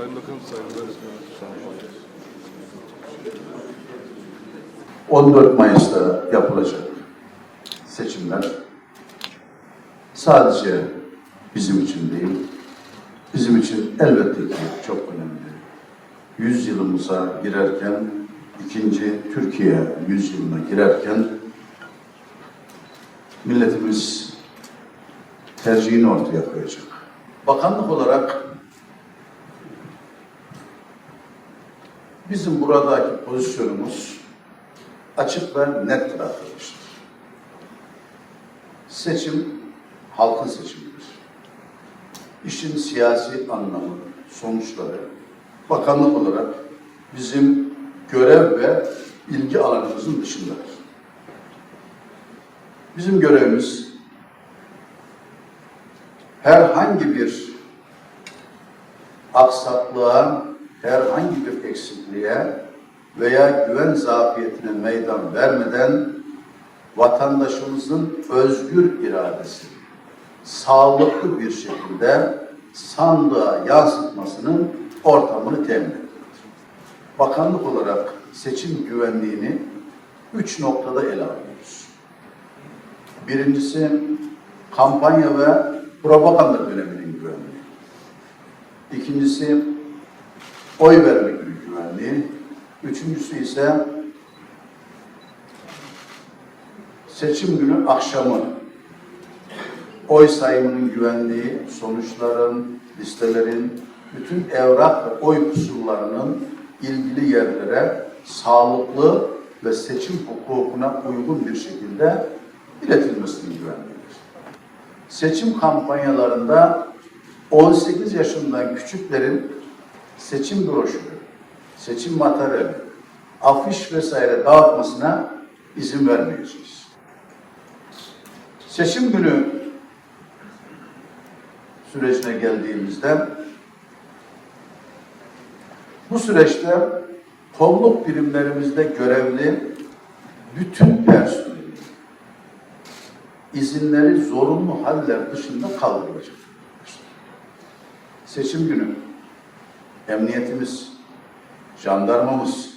Sayın Bakanım, saygılar. 14 Mayıs'ta yapılacak seçimler sadece bizim için değil, bizim için elbette ki çok önemli. Yüzyılımıza girerken, ikinci Türkiye yüzyılına girerken milletimiz tercihini ortaya koyacak. Bakanlık olarak bizim buradaki pozisyonumuz açık ve nettir arkadaşlar. Seçim halkın seçimidir. İşin siyasi anlamı, sonuçları bakanlık olarak bizim görev ve ilgi alanımızın dışındadır. Bizim görevimiz herhangi bir aksaklığa, herhangi bir eksikliğe veya güven zafiyetine meydan vermeden vatandaşımızın özgür iradesi sağlıklı bir şekilde sandığa yansıtmasının ortamını temin etmektir. Bakanlık olarak seçim güvenliğini üç noktada ele alıyoruz. Birincisi kampanya ve propaganda döneminin güvenliği. İkincisi oy verme güvenliği. Üçüncüsü ise seçim günü akşamı oy sayımının güvenliği, sonuçların, listelerin, bütün evrak ve oy kusurlarının ilgili yerlere sağlıklı ve seçim hukukuna uygun bir şekilde iletilmesinin güvenliğidir. Seçim kampanyalarında 18 yaşından küçüklerin seçim broşürü, seçim materyali, afiş vesaire dağıtmasına izin vermeyeceğiz. Seçim günü sürecine geldiğimizde bu süreçte kolluk birimlerimizde görevli bütün personeli izinleri zorunlu haller dışında kaldırılacak. Seçim günü emniyetimiz, jandarmamız,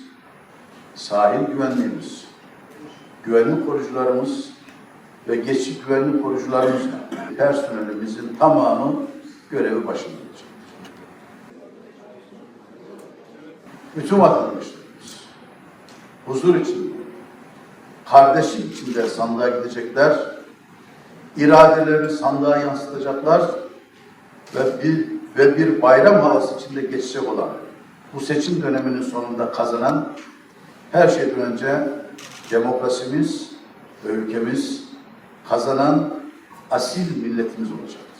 sahil güvenliğimiz, güvenlik korucularımız ve geçici güvenlik korucularımızla personelimizin tamamı görevi başında olacak. Bütün vatandaşlarımız huzur içinde, kardeşlik içinde sandığa gidecekler, iradelerini sandığa yansıtacaklar ve bir ve bir bayram havası içinde geçecek olan bu seçim döneminin sonunda kazanan her şeyden önce demokrasimiz ve ülkemiz kazanan asil milletimiz olacak.